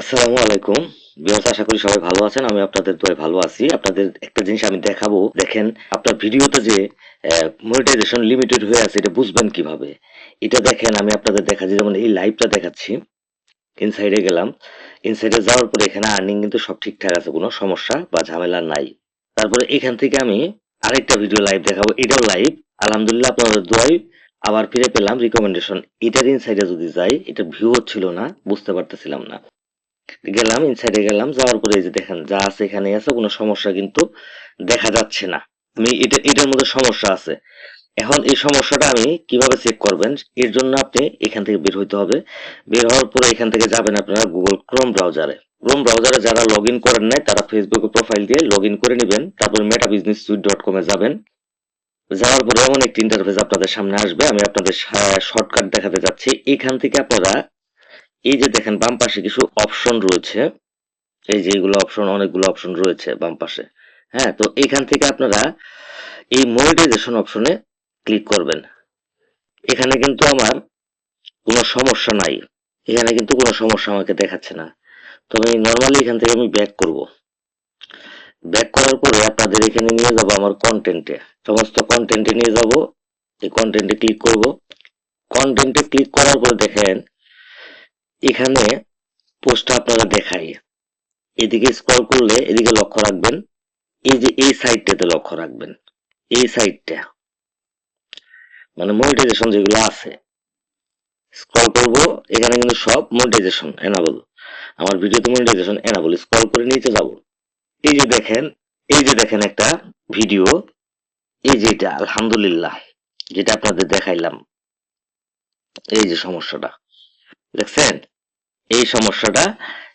আসসালামু আলাইকুম। বিহার আশা করি সবাই ভালো আছেন। আমি আপনাদের দোয়ায় ভালো আছি। আপনাদের একটা জিনিস আমি দেখাবো। দেখেন, আপনার ভিডিওতে যে মনিটাইজেশন লিমিটেড হয়ে আছে, এটা বুঝবেন কীভাবে? এটা দেখেন, আমি আপনাদের দেখাচ্ছি, যেমন এই লাইভটা দেখাচ্ছি। ইনসাইডে গেলাম। ইনসাইডে যাওয়ার পরে এখানে আর্নিং কিন্তু সব ঠিকঠাক আছে, কোনো সমস্যা বা ঝামেলা নাই। তারপরে এখান থেকে আমি আরেকটা ভিডিও লাইভ দেখাবো। এটাও লাইভ আলহামদুলিল্লাহ, আপনাদের দোয়াই আবার ফিরে পেলাম। রিকমেন্ডেশন এটার ইনসাইডে যদি যাই, এটা ভিউ হচ্ছিল না, বুঝতে পারতেছিলাম না। গেলাম ইনসাইডে গেলাম, যাওয়ার পরে এই যে দেখেন, যা আছে এখানে আছে, কোনো সমস্যা কিন্তু দেখা যাচ্ছে না। আমি এটা, এটার মধ্যে সমস্যা আছে। এখন এই সমস্যাটা আমি কীভাবে চেক করবেন? এর জন্য আপনি এখান থেকে বের হইতে হবে। বের হওয়ার পরে এখান থেকে যাবেন আপনারা গুগল ক্রোম ব্রাউজারে ক্রোম ব্রাউজারে যারা লগ ইন করেন নাই, তারা ফেসবুকে প্রোফাইল দিয়ে লগ করে নেবেন, তারপর মেটা বিজনেস সুইট ডট কমে যাবেন। যাওয়ার পরে এমন একটি ইন্টারফেস আপনাদের সামনে আসবে। আমি আপনাদের শর্টকাট দেখাতে যাচ্ছি। এখান থেকে আপনারা এই যে দেখেন, বাম পাশে কিছু অপশন রয়েছে। এই যে এগুলো অপশন অনেকগুলো অপশন রয়েছে বাম পাশে। হ্যাঁ তো এখান থেকে আপনারা এই মনিটাইজেশন অপশনে ক্লিক করবেন। এখানে কিন্তু আমার কোনো সমস্যা নাই। এখানে কিন্তু কোনো সমস্যা আমাকে দেখাচ্ছে না। তবে নর্মালি এখান থেকে আমি ব্যাক করব। ব্যাক করার পরে আপনাদের এখানে নিয়ে যাব আমার কন্টেন্টে সমস্ত কন্টেন্টে নিয়ে যাব। এই কন্টেন্টে ক্লিক করব। কন্টেন্টে ক্লিক করার পর দেখেন এখানে পোস্টটা আপনারা দেখাই। এদিকে স্ক্রল করলে এদিকে লক্ষ্য রাখবেন। এই যে এই সাইডটাতে লক্ষ্য রাখবেন। এই সাইডটা মানে মনিটাইজেশন যেগুলো আছে। স্ক্রল করব, এখানে কিন্তু সব মনিটাইজেশন এনাবল আমার ভিডিওতে মনিটাইজেশন এনাবল স্ক্রল করে নিচে যাব। এই যে দেখেন, এই যে দেখেন একটা ভিডিও এই যে এটা, আলহামদুলিল্লাহ, যেটা আপনাদের দেখাইলাম। এই যে সমস্যাটা। দেখছেন? এই সমস্যাটা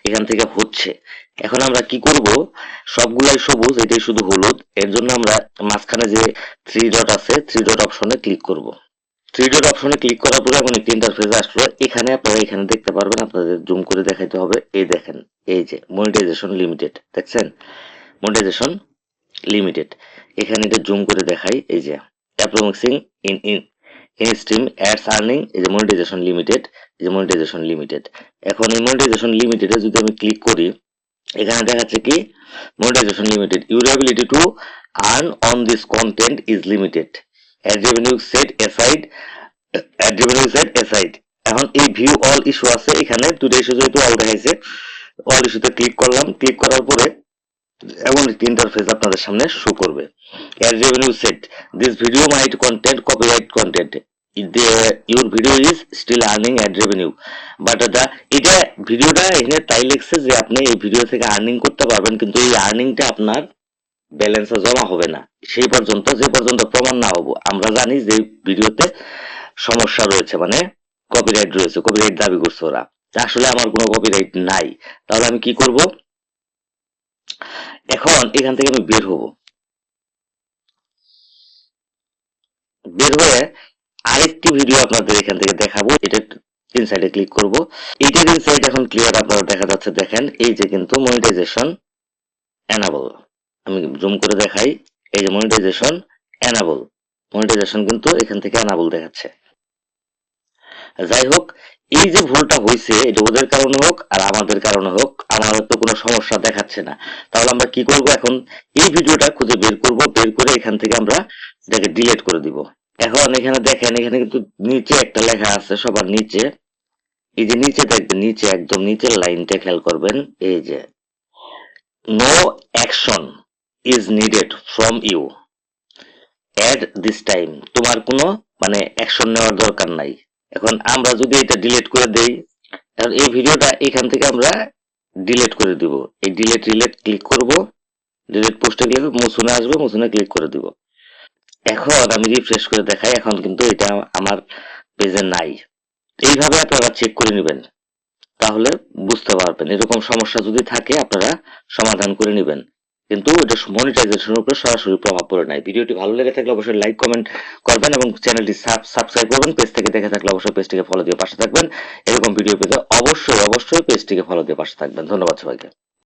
এখান থেকে হচ্ছে। এখন আমরা কি করব? সবগুলাই সবুজ, এটাই শুধু হলুদ। এর জন্য আমরা মাঝখানে যে থ্রি ডট আছে থ্রি ডট অপশনে ক্লিক করব। থ্রি ডট অপশনে ক্লিক করার পরে এখন একটি ইন্টারফেস আসলো। এখানে আপনারা এখানে দেখতে পারবেন, আপনাদের জুম করে দেখাইতে হবে। এই দেখেন, এই যে মনিটাইজেশন লিমিটেড দেখছেন? মনিটাইজেশন লিমিটেড এখানে এটা জুম করে দেখাই, এই যে অ্যাপ্রোমিক্সিং in in in stream ads earning এই যে মনিটাইজেশন লিমিটেড যে মনিটাইজেশন লিমিটেড এখন এই মনিটাইজেশন লিমিটেডে যদি আমি ক্লিক করি, এখানে দেখাচ্ছে কি? Monetisation limited your ability to earn on this content is limited ad revenue set aside ad revenue set aside এখন এই ভিউ অল ইস্যু আছে এখানে। দুটো ইস্যু যেহেতু অল দেখাইছে অল ইস্যুতে ক্লিক করলাম। ক্লিক করার পরে এমন একটি ইন্টারফেস আপনাদের সামনে শো করবে। Ad revenue set this video might content copyright content your video is still earning ad revenue but the এটা ভিডিওটা এখানে তাই লিখছে যে আপনি এই ভিডিও থেকে আর্নিং করতে পারবেন, কিন্তু এই আর্নিংটা আপনার ব্যালেন্সে জমা হবে না। সেই পর্যন্ত, যে পর্যন্ত প্রমাণ না হব, আমরা জানি যে ভিডিওতে সমস্যা রয়েছে মানে কপিরাইট রয়েছে কপিরাইট দাবি করছে ওরা। আসলে আমার কোনো কপিরাইট নাই। তাহলে আমি কি করব? এখন এখান থেকে আমি বের হব। বের হয়ে আরেকটি ভিডিও আপনাদের এখান থেকে দেখাবো, এটা ইনসাইডে ক্লিক করব। এইটার ইনসাইড এখন ক্লিয়ার আপনারা দেখা যাচ্ছে, দেখেন, এই যে কিন্তু মনিটাইজেশন এনাবল আমি জুম করে দেখাই, এই যে মনিটাইজেশন এনাবল মনিটাইজেশন কিন্তু এখান থেকে এনাবল দেখাচ্ছে। যাই হোক, এই যে ভুলটা হয়েছে, এটা ওদের কারণে হোক আর আমাদের কারণে হোক আমাদের তো কোনো সমস্যা দেখাচ্ছে না। তাহলে আমরা কি করব এখন? এই ভিডিওটা খুঁজে বের করব, বের করে এখান থেকে আমরা এটাকে ডিলিট করে দিব। এখন এখানে দেখেন, এখানে কিন্তু নিচে একটা লেখা আছে সবার নিচে। এই যে নিচে দেখবেন নিচে, একদম নিচের লাইনটা খেয়াল করবেন। এই যে no action is needed from you at this time তোমার কোনো মানে অ্যাকশন নেওয়ার দরকার নাই। এখন আমরা যদি এটা ডিলিট করে দেই এখন এই ভিডিওটা এখান থেকে আমরা ডিলিট করে দিব। এই ডিলিট রিলেট ক্লিক করব। ডিলিট পোস্টে ক্লিক মুছুনে আসবে মুছুনে ক্লিক করে দিব। এখন আমি রিফ্রেশ করে দেখাই, এখন কিন্তু এটা আমার পেজে নাই। এইভাবে আপনারা চেক করে নেবেন, তাহলে বুঝতে পারবেন। এরকম সমস্যা যদি থাকে, আপনারা সমাধান করে নেবেন। কিন্তু এটা মনিটাইজেশনের উপরে সরাসরি প্রভাব পড়ে নাই। ভিডিওটি ভালো লেগে থাকলে অবশ্যই লাইক কমেন্ট করবেন এবং চ্যানেলটি সাবস্ক্রাইব করবেন। পেজ থেকে দেখে থাকলে অবশ্যই পেজটিকে ফলো দিয়ে পাশে থাকবেন। এরকম ভিডিও পেতে অবশ্যই অবশ্যই পেজটিকে ফলো দিয়ে পাশে থাকবেন। ধন্যবাদ সবাইকে।